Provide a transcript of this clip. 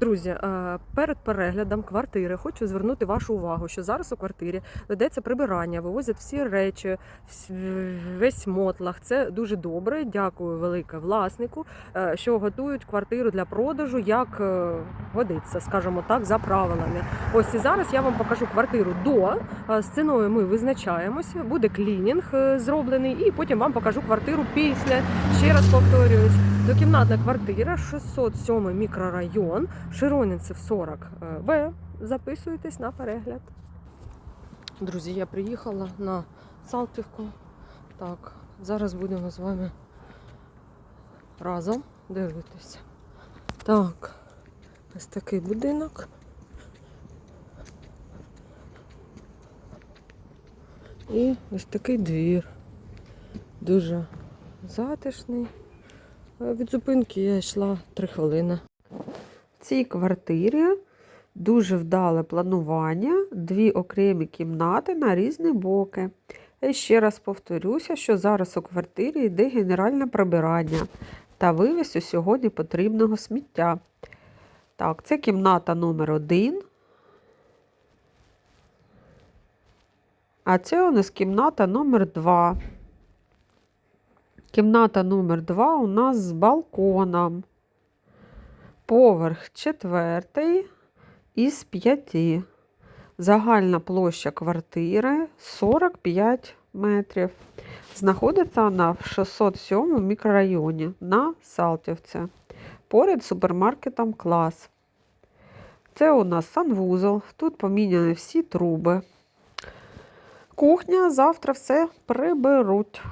Друзі, е, перед переглядом квартири хочу звернути вашу увагу, що зараз у квартирі ведеться прибирання, вивозять всі речі, весь мотлах. Це дуже добре. Дякую велике власнику, е, що готують квартиру для продажу, як е, годиться, скажімо так, за правилами. Ось і зараз я вам покажу квартиру до. З ціною ми визначаємося, буде клінінг зроблений, і потім вам покажу квартиру після. Ще раз повторююсь. Двокімнатна квартира, 607 мікрорайон, Широнинцев 40 е, В. Записуйтесь на перегляд. Друзі, я приїхала на Салтівку. Так, зараз будемо з вами разом дивитися. Так, ось такий будинок. І ось такий двір. Дуже затишний. Е, Від зупинки я йшла 3 хвилини. В цій квартирі дуже вдале планування, дві окремі кімнати на різні боки. І ще раз повторюся, що зараз у квартирі йде генеральне прибирання та вивіз у сьогодні потрібного сміття. Так, це кімната номер один. А це у нас кімната номер два. Кімната номер 2 у нас з балконом. Поверх четвертий із п'яти. Загальна площа квартири 45 метрів. Знаходиться вона в 607 мікрорайоні на Салтівці. Поряд супермаркетом Клас. Це у нас санвузол. Тут поміняні всі труби. Кухня завтра все приберуть.